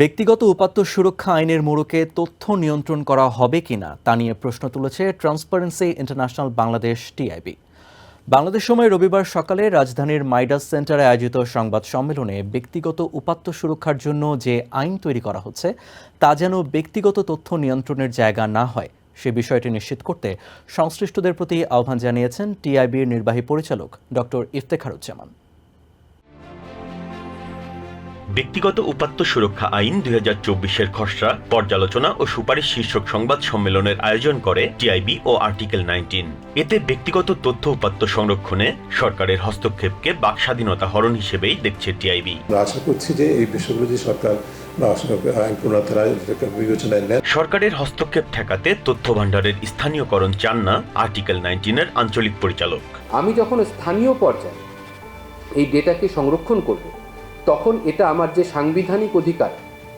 ব্যক্তিগত উপাত্ত সুরক্ষা আইনের মোড়কে তথ্য নিয়ন্ত্রণ করা হবে কিনা তা নিয়ে প্রশ্ন তুলেছে transparency international Bangladesh TIB Bangladesh সময় রবিবার সকালে রাজধানীর মাইডাস সেন্টারে আয়োজিত সংবাদ সম্মেলনে ব্যক্তিগত উপাত্ত সুরক্ষার জন্য যে আইন তৈরি করা হচ্ছে, তা যেন ব্যক্তিগত তথ্য নিয়ন্ত্রণের জায়গা না হয়, সে বিষয়টি নিশ্চিত করতে সংশ্লিষ্টদের প্রতি আহ্বান জানিয়েছেন টিআইবির নির্বাহী পরিচালক ডক্টর ইফতেখারুজ্জামান। ব্যক্তিগত উপাত্ত সুরক্ষা আইন দুই হাজার চব্বিশের খসড়া পর্যালোচনা ও সুপারিশ শীর্ষক সংবাদ সম্মেলনের আয়োজন করে টিআইবি ও আর্টিকেল নাইনটিন। এতে ব্যক্তিগত তথ্য উপাত্ত সংরক্ষণে সরকারের হস্তক্ষেপকে বাক স্বাধীনতা হরণ হিসেবেই দেখছে টিআইবি। আশা করছি যে এই বিষয়গুলো যে সরকার সরকারের হস্তক্ষেপ ঠেকাতে তথ্য ভাণ্ডারের স্থানীয়করণ চান না আর্টিকেল নাইনটিনের আঞ্চলিক পরিচালক। আমি যখন স্থানীয় পর্যায়ে এই ডেটাকে সংরক্ষণ করব তখন এটা আমার যে সাংবিধানিক অধিকার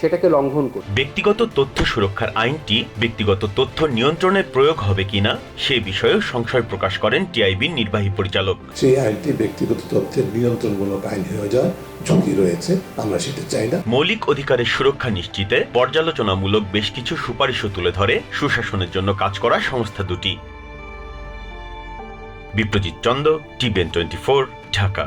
সেটাকে লঙ্ঘন করবে ব্যক্তিগত তথ্য সুরক্ষার আইনটি ব্যক্তিগত তথ্য নিয়ন্ত্রণে প্রয়োগ হবে কিনা সে বিষয়েও সংশয় প্রকাশ করেন টিআইবির নির্বাহী পরিচালক। সেই আইনটি ব্যক্তিগত তথ্যের নিয়ন্ত্রণমূলক আইন হয়ে যাওয়ার ঝুঁকি রয়েছে আমরা সেটা চাই না। মৌলিক অধিকারের সুরক্ষা নিশ্চিতে পর্যালোচনামূলক বেশ কিছু সুপারিশও তুলে ধরে সুশাসনের জন্য কাজ করা সংস্থা দুটি। Biprojit Chanda টিবেন twenty four Dhaka.